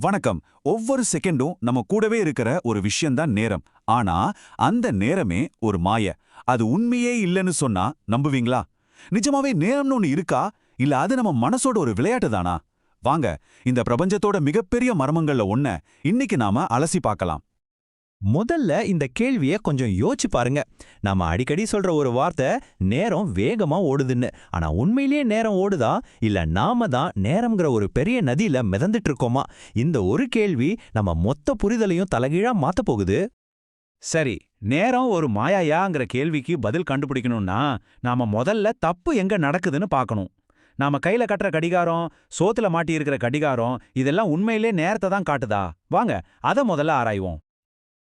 வணக்கம். ஒவ்வொரு செகண்டும் நம்ம கூடவே இருக்கிற ஒரு விஷயம்தான் நேரம். ஆனா அந்த நேரமே ஒரு மாய. அது உண்மையே இல்லைன்னு சொன்னா நம்புவீங்களா? நிஜமாவே நேரம்னு ஒண்ணு இருக்கா? இல்ல அது நம்ம மனசோட ஒரு விளையாட்டு தானா? வாங்க இந்த பிரபஞ்சத்தோட மிகப்பெரிய மர்மங்கள்ல ஒன்ன இன்னைக்கு நாம அலசி பார்க்கலாம். முதல்ல இந்த கேள்விய கொஞ்சம் யோசிச்சு பாருங்க. நாம அடிக்கடி சொல்ற ஒரு வார்த்தை நேரம் வேகமா ஓடுதுன்னு. ஆனா உண்மையிலேயே நேரம் ஓடுதா? இல்ல நாம தான் நேரம்ங்கிற ஒரு பெரிய நதியில மிதந்துட்டு இருக்கோமா? இந்த ஒரு கேள்வி நம்ம மொத்த புரிதலையும் தலைகீழா மாத்த போகுது. சரி நேரம் ஒரு மாயாயாங்கிற கேள்விக்கு பதில் கண்டுபிடிக்கணும்னா நாம முதல்ல தப்பு எங்க நடக்குதுன்னு பார்க்கணும். நாம கையில கட்டுற கடிகாரம் சோத்துல மாட்டியிருக்கிற கடிகாரம் இதெல்லாம் உண்மையிலே நேரத்தை தான் காட்டுதா? வாங்க அத முதல்ல ஆராய்வோம்.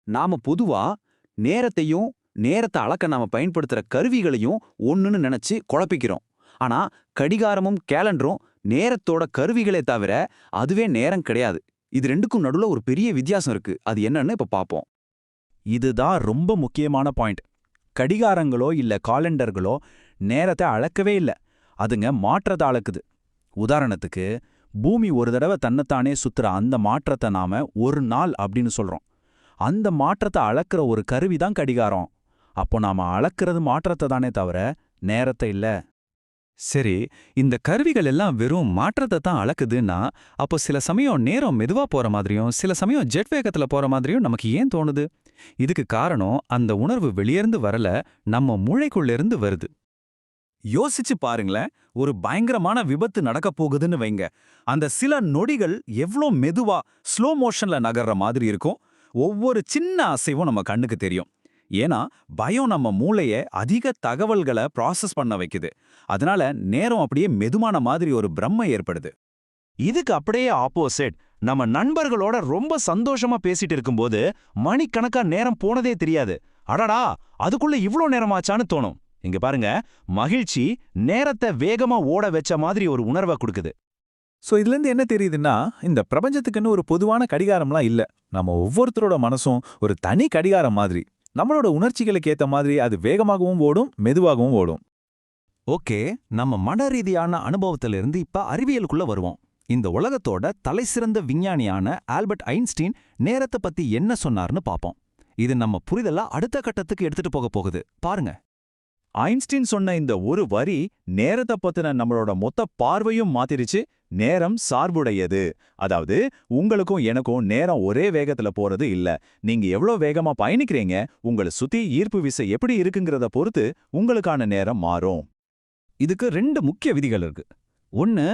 நாம பொதுவா நேரத்தையும் நேரத்தை அளக்க நாம பயன்படுத்துற கருவிகளையும் ஒன்னுன்னு நினைச்சு குழப்பிக்கிறோம். ஆனா கடிகாரமும் கேலண்டரும் நேரத்தோட கருவிகளே தவிர அதுவே நேரம் கிடையாது. இது ரெண்டுக்கும் நடுவுல ஒரு பெரிய வித்தியாசம் இருக்கு. அது என்னன்னு இப்ப பாப்போம். இதுதான் ரொம்ப முக்கியமான பாயிண்ட். கடிகாரங்களோ இல்ல காலண்டர்களோ நேரத்தை அளக்கவே இல்ல. அதுங்க மாற்றத்தை அளக்குது. உதாரணத்துக்கு பூமி ஒரு தடவை தன்னைத்தானே சுத்துற அந்த மாற்றத்தை நாம ஒரு நாள் அப்படின்னு சொல்றோம். அந்த மாற்றத்தை அளக்கிற ஒரு கருவி தான் கடிகாரம். அப்போ நாம அளக்கிறது மாற்றத்தை தானே தவிர நேரத்தை இல்ல. சரி இந்த கருவிகள் எல்லாம் வெறும் மாற்றத்தை தான் அளக்குதுன்னா அப்போ சில சமயம் நேரம் மெதுவா போற மாதிரியும் சில சமயம் ஜெட் வேகத்துல போற மாதிரியும் நமக்கு ஏன் தோணுது? இதுக்கு காரணம் அந்த உணர்வு வெளியேருந்து வரல நம்ம மூளைக்குள்ளிருந்து வருது. யோசிச்சு பாருங்களேன் ஒரு பயங்கரமான விபத்து நடக்க போகுதுன்னு வைங்க. அந்த சில நொடிகள் எவ்ளோ மெதுவா ஸ்லோ மோஷன்ல நகர்ற மாதிரி இருக்கும். ஒவ்வொரு சின்ன அசைவும் நம்ம கண்ணுக்கு தெரியும். ஏன்னா பயம் நம்ம மூளைய அதிக தகவல்களை ப்ராசஸ் பண்ண வைக்குது. அதனால நேரம் அப்படியே மெதுமான மாதிரி ஒரு பிரம்மை ஏற்படுது. இதுக்கு அப்படியே ஆப்போசிட் நம்ம நண்பர்களோட ரொம்ப சந்தோஷமா பேசிட்டு இருக்கும்போது மணிக்கணக்கா நேரம் போனதே தெரியாது. அடடா! அதுக்குள்ள இவ்ளோ நேரமாச்சான்னு தோணும். இங்க பாருங்க மகிழ்ச்சி நேரத்தை வேகமா ஓட வச்ச மாதிரி ஒரு உணர்வை கொடுக்குது. சோ இதுல இருந்து என்ன தெரியுதுன்னா இந்த பிரபஞ்சத்துக்குன்னு ஒரு பொதுவான கடிகாரம்லாம் இல்ல. நம்ம ஒவ்வொருத்தரோட மனசும் ஒரு தனி கடிகாரம் மாதிரி. நம்மளோட உணர்ச்சிகளுக்கு ஏத்த மாதிரி அது வேகமாகவும் ஓடும் மெதுவாகவும் ஓடும். ஓகே நம்ம மன ரீதியான அனுபவத்திலிருந்து இப்ப அறிவியலுக்குள்ள வருவோம். இந்த உலகத்தோட தலைசிறந்த விஞ்ஞானியான ஆல்பர்ட் ஐன்ஸ்டீன் நேரத்தை பத்தி என்ன சொன்னார்னு பாப்போம். இது நம்ம புரிதலா அடுத்த கட்டத்துக்கு எடுத்துட்டு போக போகுது. பாருங்க. ஐன்ஸ்டீன் சொன்ன இந்த ஒரு வரி நேரத்தை பத்தின நம்மளோட மொத்த பார்வையும் மாத்திருச்சு. நேரம் சார்புடையது. அதாவது உங்களுக்கும் எனக்கும் நேரம் ஒரே வேகத்துல போறது இல்ல. நீங்க எவ்வளோ வேகமா பயணிக்கிறீங்க உங்களை சுத்தி ஈர்ப்பு விசை எப்படி இருக்குங்கிறத பொறுத்து உங்களுக்கான நேரம் மாறும். இதுக்கு ரெண்டு முக்கிய விதிகள் இருக்கு. ஒன்னு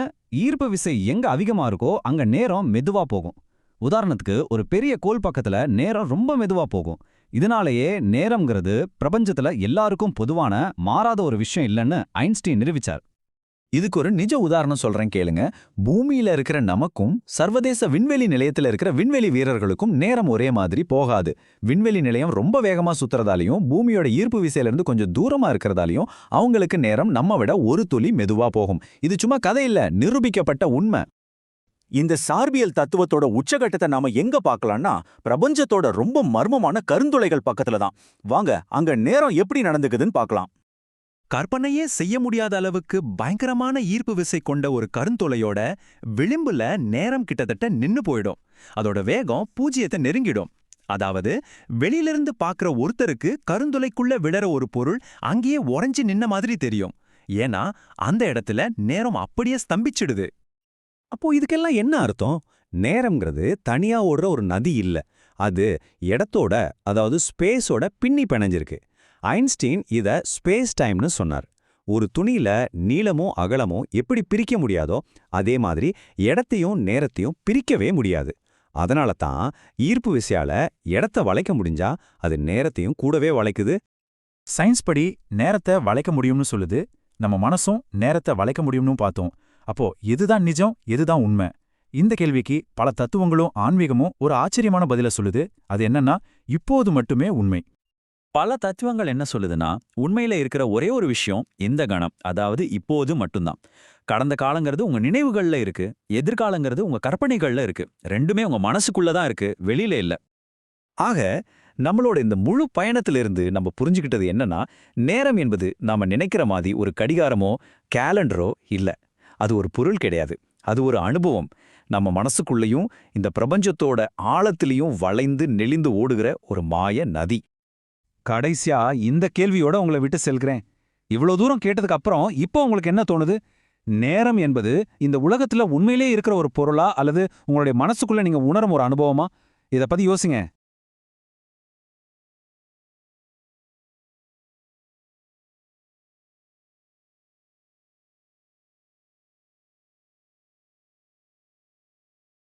ஈர்ப்பு விசை எங்க அதிகமா இருக்கோ அங்க நேரம் மெதுவா போகும். உதாரணத்துக்கு ஒரு பெரிய கோல் பக்கத்துல நேரம் ரொம்ப மெதுவா போகும். இதனாலேயே நேரம்ங்கிறது பிரபஞ்சத்துல எல்லாருக்கும் பொதுவான மாறாத ஒரு விஷயம் இல்லைன்னு ஐன்ஸ்டீன் நிரூபிச்சார். இதுக்கு ஒரு நிஜ உதாரணம் சொல்றேன் கேளுங்க. பூமியில இருக்கிற நமக்கும் சர்வதேச விண்வெளி நிலையத்துல இருக்கிற விண்வெளி வீரர்களுக்கும் நேரம் ஒரே மாதிரி போகாது. விண்வெளி நிலையம் ரொம்ப வேகமா சுத்துறதாலையும் பூமியோட ஈர்ப்பு விசையில இருந்து கொஞ்சம் தூரமா இருக்கிறதாலையும் அவங்களுக்கு நேரம் நம்ம விட ஒரு துளி மெதுவா போகும். இது சும்மா கதை இல்ல நிரூபிக்கப்பட்ட உண்மை. இந்த சார்பியல் தத்துவத்தோட உச்சகட்டத்தை நாம எங்க பார்க்கலாம்னா பிரபஞ்சத்தோட ரொம்ப மர்மமான கருந்துளைகள் பக்கத்துல தான். வாங்க அங்க நேரம் எப்படி நடந்துக்குதுன்னு பார்க்கலாம். கற்பனையே செய்ய முடியாத அளவுக்கு பயங்கரமான ஈர்ப்பு விசை கொண்ட ஒரு கருந்தொலையோட விளிம்புல நேரம் கிட்டத்தட்ட நின்னு போயிடும். அதோட வேகம் பூஜ்ஜியத்தை நெருங்கிடும். அதாவது வெளியிலிருந்து பார்க்குற ஒருத்தருக்கு கருந்துளைக்குள்ள விழற ஒரு பொருள் அங்கேயே உறைஞ்சு நின்ன மாதிரி தெரியும். ஏன்னா அந்த இடத்துல நேரம் அப்படியே ஸ்தம்பிச்சிடுது. அப்போ இதுக்கெல்லாம் என்ன அர்த்தம்? நேரம்ங்கிறது தனியா ஓடுற ஒரு நதி இல்ல. அது இடத்தோட அதாவது ஸ்பேஸோட பின்னி பிணைஞ்சிருக்கு. ஐன்ஸ்டீன் இத ஸ்பேஸ் டைம்னு சொன்னார். ஒரு துணியில நீளமும் அகலமும் எப்படி பிரிக்க முடியாதோ அதே மாதிரி இடத்தையும் நேரத்தையும் பிரிக்கவே முடியாது. அதனால தான் ஈர்ப்பு விசையால இடத்த வளைக்க முடிஞ்சா அது நேரத்தையும் கூடவே வளைக்குது. சயின்ஸ் படி நேரத்தை வளைக்க முடியும்னு சொல்லுது. நம்ம மனசும் நேரத்தை வளைக்க முடியும்னு பார்த்தோம். அப்போ எதுதான் நிஜம் எதுதான் உண்மை? இந்த கேள்விக்கு பல தத்துவங்களும் ஆன்மீகமும் ஒரு ஆச்சரியமான பதில சொல்லுது. அது என்னன்னா இப்போது மட்டுமே உண்மை. பல தத்துவங்கள் என்ன சொல்லுதுன்னா உண்மையில இருக்கிற ஒரே ஒரு விஷயம் இந்த கணம். அதாவது இப்போது மட்டும்தான். கடந்த காலங்கிறது உங்க நினைவுகள்ல இருக்கு. எதிர்காலங்கிறது உங்க கற்பனைகள்ல இருக்கு. ரெண்டுமே உங்க மனசுக்குள்ள தான் இருக்கு. வெளியில இல்ல. ஆக நம்மளோட இந்த முழு பயணத்திலிருந்து நம்ம புரிஞ்சுக்கிட்டது என்னன்னா நேரம் என்பது நாம நினைக்கிற மாதிரி ஒரு கடிகாரமோ கேலண்டரோ இல்ல. அது ஒரு பொருள் கிடையாது. அது ஒரு அனுபவம். நம்ம மனசுக்குள்ளேயும் இந்த பிரபஞ்சத்தோட ஆழத்திலையும் வளைந்து நெளிந்து ஓடுகிற ஒரு மாய நதி. கடைசியா இந்த கேள்வியோட உங்களை விட்டு செல்கிறேன். இவ்வளோ தூரம் கேட்டதுக்கு அப்புறம் இப்போ உங்களுக்கு என்ன தோணுது? நேரம் என்பது இந்த உலகத்துல உண்மையிலே இருக்கிற ஒரு பொருளா அல்லது உங்களுடைய மனசுக்குள்ள நீங்க உணரும் ஒரு அனுபவமா? இத பத்தி யோசிங்க.